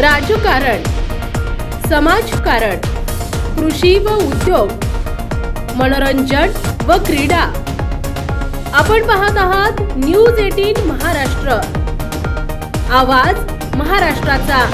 राजकारण समाजकारण कृषी व उद्योग मनोरंजन व क्रीडा. आपण पाहत आहात न्यूज एटीन महाराष्ट्र. आवाज महाराष्ट्राचा.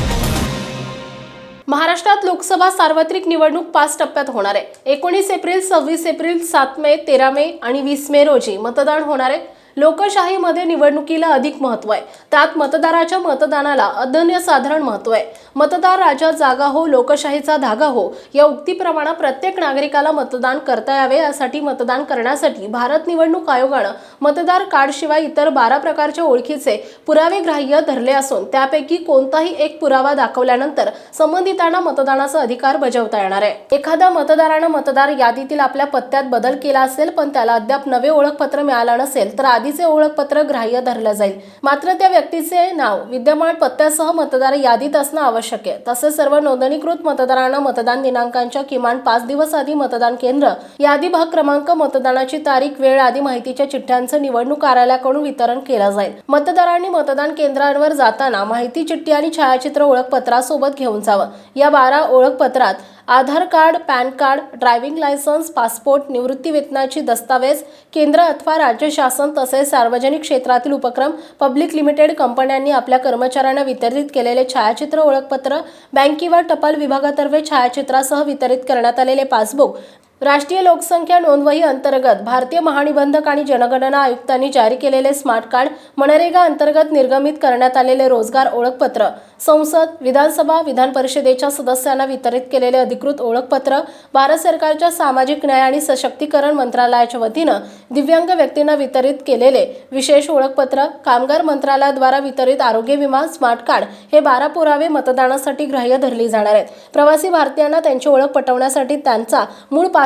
महाराष्ट्रात लोकसभा सार्वत्रिक निवडणूक पाच टप्प्यात होणार आहे. एकोणीस एप्रिल सव्वीस एप्रिल सात मे तेरा मे आणि वीस मे रोजी मतदान होणार आहे. लोकशाहीमध्ये निवडणुकीला अधिक महत्त्व आहे. त्यात मतदाराच्या मतदानाला अनन्यसाधारण महत्त्व आहे. मतदार राजा जागा हो लोकशाहीचा धागा हो या उक्तीप्रमाणे प्रत्येक नागरिकाला मतदान करता यावे यासाठी मतदान करण्यासाठी भारत निवडणूक आयोगानं मतदार कार्डशिवाय इतर बारा प्रकारच्या ओळखीचे पुरावे ग्राह्य धरले असून त्यापैकी कोणताही एक पुरावा दाखवल्यानंतर संबंधितांना मतदानाचा अधिकार बजावता येणार आहे. एखाद्या मतदारानं मतदार यादीतील आपल्या पत्त्यात बदल केला असेल पण त्याला अद्याप नवे ओळखपत्र मिळालं नसेल तर आधीचे ओळखपत्र ग्राह्य धरलं जाईल. मात्र त्या व्यक्तीचे नाव विद्यमान पत्त्यासह मतदार यादीत असणं आवश्यक आहे. तसेच सर्व नोंदणीकृत मतदारांना मतदान दिनांकांच्या किमान पाच दिवस आधी मतदान केंद्र यादी भाग क्रमांक मतदानाची तारीख वेळ आदी माहितीच्या यांचं निवडणूक कार्यालयाकडून वितरण केलं जाईल. मतदारांनी मतदान केंद्रांवर जाताना माहिती चिठ्ठी आणि छायाचित्र ओळखपत्रासोबत घेऊन जावं. या बारा ओळखपत्रात Aadhaar card PAN card driving licence passport निवृत्ती वेतनाची दस्तावेज केंद्र अथवा राज्य शासन तसेच सार्वजनिक क्षेत्रातील उपक्रम पब्लिक लिमिटेड कंपन्यांनी आपल्या कर्मचाऱ्यांना वितरित केलेले छायाचित्र ओळखपत्र बँक किंवा टपाल विभागातर्फे छायाचित्रासह वितरित करण्यात आलेले पासबुक राष्ट्रीय लोकसंख्या नोंदवही अंतर्गत भारतीय महानिबंधक आणि जनगणना आयुक्तांनी जारी केलेले स्मार्ट कार्ड मनरेगा अंतर्गत निर्गमित करण्यात आलेले रोजगार ओळखपत्र संसद विधानसभा विधान परिषदेच्या सदस्यांना वितरित केलेले अधिकृत ओळखपत्र भारत सरकारच्या सामाजिक न्याय आणि सशक्तीकरण मंत्रालयाच्या वतीनं दिव्यांग व्यक्तींना वितरित केलेले विशेष ओळखपत्र कामगार मंत्रालयाद्वारा वितरित आरोग्य विमा स्मार्ट कार्ड हे बारा पुरावे मतदानासाठी ग्राह्य धरली जाणार आहेत. प्रवासी भारतीयांना त्यांची ओळख पटवण्यासाठी त्यांचा मूळ